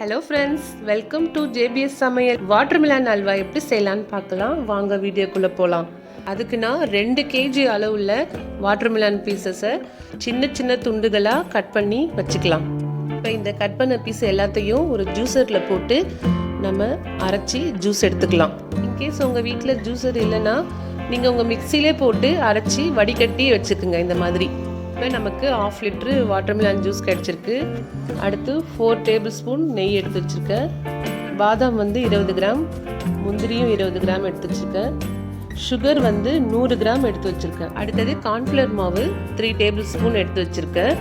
Hello friends welcome to JPS சமையல் watermelon halwa எப்படி செய்யலான்னு பார்க்கலாம். வாங்க வீடியோக்குள்ளே போகலாம் அதுக்கு நான் ரெண்டு கேஜி அளவுள்ள வாட்டர்மிலான் பீசஸை சின்ன சின்ன துண்டுகளாக கட் பண்ணி வச்சுக்கலாம். இப்போ இந்த கட் பண்ண பீஸ் எல்லாத்தையும் ஒரு ஜூஸரில் போட்டு நம்ம அரைச்சி ஜூஸ் எடுத்துக்கலாம். இன்கேஸ் உங்கள் வீட்டில் ஜூஸர் இல்லைன்னா நீங்கள் உங்கள் மிக்சிலே போட்டு அரைச்சி வடிகட்டி வச்சுக்குங்க இந்த மாதிரி. இப்போ நமக்கு ஆஃப் லிட்ரு வாட்டர்மிலான் ஜூஸ் கிடச்சிருக்கு. அடுத்து ஃபோர் டேபிள் ஸ்பூன் நெய் எடுத்து வச்சுருக்கேன் பாதாம் வந்து இருபது கிராம் முந்திரியும் இருபது கிராம் எடுத்து வச்சுருக்கேன் சுகர் வந்து நூறு கிராம் எடுத்து வச்சுருக்கேன். அடுத்தது கார்ன்ஃப்ளவர் மாவு த்ரீ டேபிள் ஸ்பூன் எடுத்து வச்சுருக்கேன்.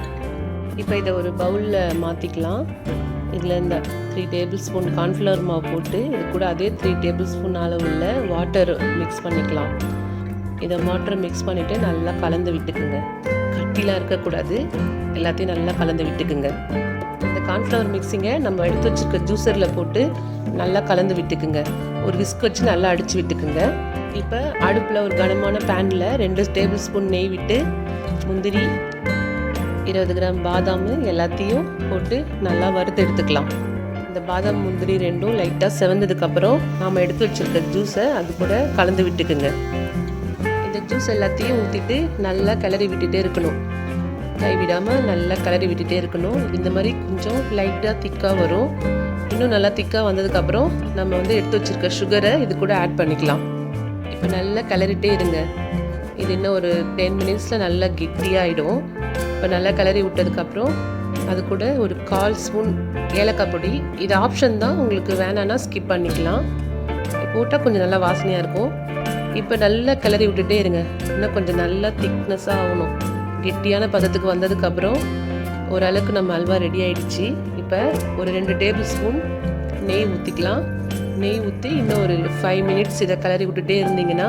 இப்போ இதை ஒரு பவுலில் மாற்றிக்கலாம் இதில் இந்த த்ரீ டேபிள் ஸ்பூன் கார்ன்ஃப்ளவர் மாவு போட்டு இது கூட அதே த்ரீ டேபிள் ஸ்பூன் அளவுள்ள வாட்டர் மிக்ஸ் பண்ணிக்கலாம். இதை வாட்டர் மிக்ஸ் பண்ணிவிட்டு நல்லா கலந்து விட்டுக்குங்க. கட்டிலாம் இருக்கக்கூடாது. எல்லாத்தையும் நல்லா கலந்து விட்டுக்குங்க. இந்த கார்ன்ஃப்ளவர் மிக்ஸிங்கை நம்ம எடுத்து வச்சுருக்க ஜூஸரில் போட்டு நல்லா கலந்து விட்டுக்குங்க. ஒரு விஸ்க் வச்சு நல்லா அடித்து விட்டுக்குங்க. இப்போ அடுப்பில் ஒரு கனமான பேனில் ரெண்டு டேபிள் ஸ்பூன் நெய் விட்டு முந்திரி இருபது கிராம் பாதாம் எல்லாத்தையும் போட்டு நல்லா வறுத்து எடுத்துக்கலாம். இந்த பாதாம் முந்திரி ரெண்டும் லைட்டாக செவந்ததுக்கப்புறம் நாம் எடுத்து வச்சுருக்க ஜூஸை அது கூட கலந்து விட்டுக்குங்க. இந்த ஜூஸ் எல்லாத்தையும் ஊற்றிட்டு நல்லா கிளறி விட்டுட்டே இருக்கணும். கைவிடாமல் நல்லா கிளறி விட்டுட்டே இருக்கணும். இந்த மாதிரி கொஞ்சம் லைட்டாக திக்காக வரும். இன்னும் நல்லா திக்காக வந்ததுக்கப்புறம் நம்ம வந்து எடுத்து வச்சுருக்க சுகரை இது கூட ஆட் பண்ணிக்கலாம். இப்போ நல்லா கிளறிட்டே இருங்க. இது இன்னும் ஒரு டென் மினிட்ஸில் நல்லா கெட்டியாகிடும் இப்போ நல்லா கிளறி விட்டதுக்கப்புறம் அது கூட ஒரு கால் ஸ்பூன் ஏலக்காய் பொடி. இது ஆப்ஷன் தான். உங்களுக்கு வேணான்னா ஸ்கிப் பண்ணிக்கலாம். போட்டால் கொஞ்சம் நல்லா வாசனையாக இருக்கும். இப்போ நல்லா கிளறி விட்டுட்டே இருங்க. இன்னும் கொஞ்சம் நல்லா திக்னஸாக ஆகணும். கெட்டியான பதத்துக்கு வந்ததுக்கப்புறம் ஓரளவுக்கு நம்ம அல்வா ரெடி ஆயிடுச்சு. இப்போ ஒரு ரெண்டு டேபிள் ஸ்பூன் நெய் ஊற்றிக்கலாம் நெய் ஊற்றி இன்னும் ஒரு ஃபைவ் மினிட்ஸ் இதை கிளறி விட்டுட்டே இருந்தீங்கன்னா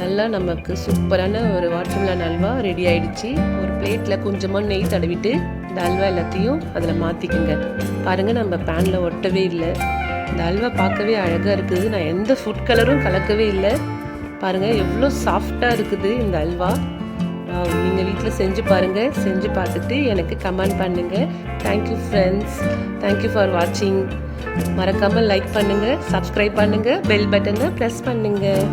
நல்லா நமக்கு சூப்பரான ஒரு வாட்டர்மெலன் அல்வா ரெடி ஆயிடுச்சு. ஒரு பிளேட்டில் கொஞ்சமாக நெய் தடவிட்டு இந்த அல்வா எல்லாத்தையும் அதில் மாற்றிக்குங்க பாருங்கள் நம்ம பேனில் ஒட்டவே இல்லை. இந்த அல்வா பார்க்கவே அழகாக இருக்குது. நான் எந்த ஃபுட் கலரும் கலக்கவே இல்லை. பாருங்கள் எவ்வளோ சாஃப்டாக இருக்குது இந்த அல்வா. நீங்கள் வீட்டில் செஞ்சு பாருங்கள் செஞ்சு பார்த்துட்டு எனக்கு கமெண்ட் பண்ணுங்கள் தேங்க்யூ ஃப்ரெண்ட்ஸ் தேங்க்யூ ஃபார் வாட்சிங் மறக்காமல் லைக் பண்ணுங்கள் சப்ஸ்கிரைப் பண்ணுங்கள் பெல் பட்டனை ப்ரெஸ் பண்ணுங்கள்